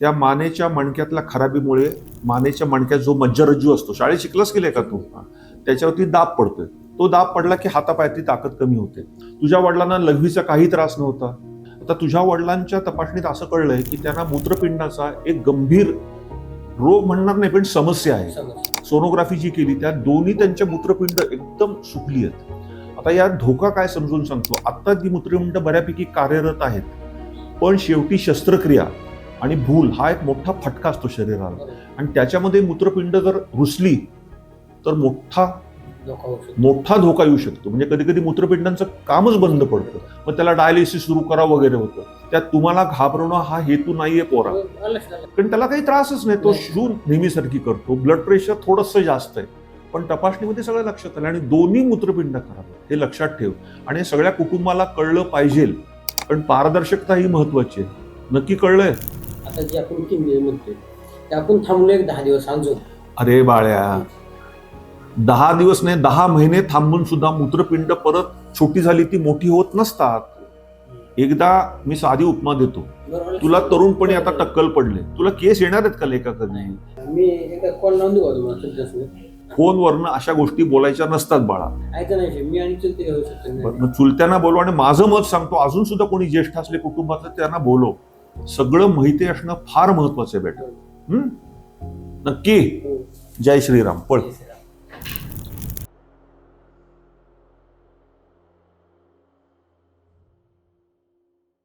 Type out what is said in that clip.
त्या मानेच्या मणक्यातल्या खराबीमुळे मानेच्या मणक्यात जो मज्जारज्जू असतो शाळेत शिकलाच गेले का तू? त्याच्यावरती दाब पडतोय. तो दाब पडला की हातापायातली ताकद कमी होते. तुझ्या वडिलांना लघवीचा काही त्रास नव्हता. आता तुझ्या वडिलांच्या तपासणीत असं कळलंय की त्यांना मूत्रपिंडाचा एक गंभीर रोग म्हणणार नाही पण समस्या आहे. सोनोग्राफी जी केली त्या दोन्ही त्यांच्या मूत्रपिंड एकदम सुकली आहेत. आता यात धोका काय समजून सांगतो? आता ती मूत्रपिंड बऱ्यापैकी कार्यरत आहेत. पण शेवटी शस्त्रक्रिया आणि भूल हा एक मोठा फटका असतो शरीराला. आणि त्याच्यामध्ये मूत्रपिंड जर रुसली तर मोठा मोठा धोका येऊ शकतो. म्हणजे कधी कधी मूत्रपिंडांचं कामच बंद पडतं. मग त्याला डायलिसिस सुरू करा वगैरे होतं. त्यात तुम्हाला घाबरवणं हा हेतू नाहीये पोरा. कारण त्याला काही त्रासच नाही. तो. शून नेहमीसारखी करतो. ब्लड प्रेशर थोडंसं जास्त आहे. पण तपासणीमध्ये सगळं लक्षात आलं आणि दोन्ही मूत्रपिंड खराब. हे लक्षात ठेव. आणि सगळ्या कुटुंबाला कळलं पाहिजे. पण पारदर्शकता ही महत्वाची आहे. नक्की कळलंय? आता जे आपण किमती म्हणतोय ते आपण थांबलो एक दहा दिवस अजून अरे बाळ्या दहा दिवस नाही दहा महिने थांबून सुद्धा मूत्रपिंड परत छोटी झाली ती मोठी होत नसतात. एकदा मी साधी उपमा देतो. तुला तरुणपणी आता टक्कल पडले तुला केस येणार आहेत का लेखा कधी मी एकदा कॉल लावून देऊ का तुम्हाला तुमच्यासोबत. फोनवरनं अशा गोष्टी बोलायच्या नसतात बाळा. चुलत्यांना बोलव आणि माझं मत सांगतो. अजून सुद्धा कोणी ज्येष्ठ असले कुटुंबातलं त्यांना बोलव. सगळं माहिती असणं फार महत्वाचं आहे बेटा. नक्की. जय श्रीराम. पळ.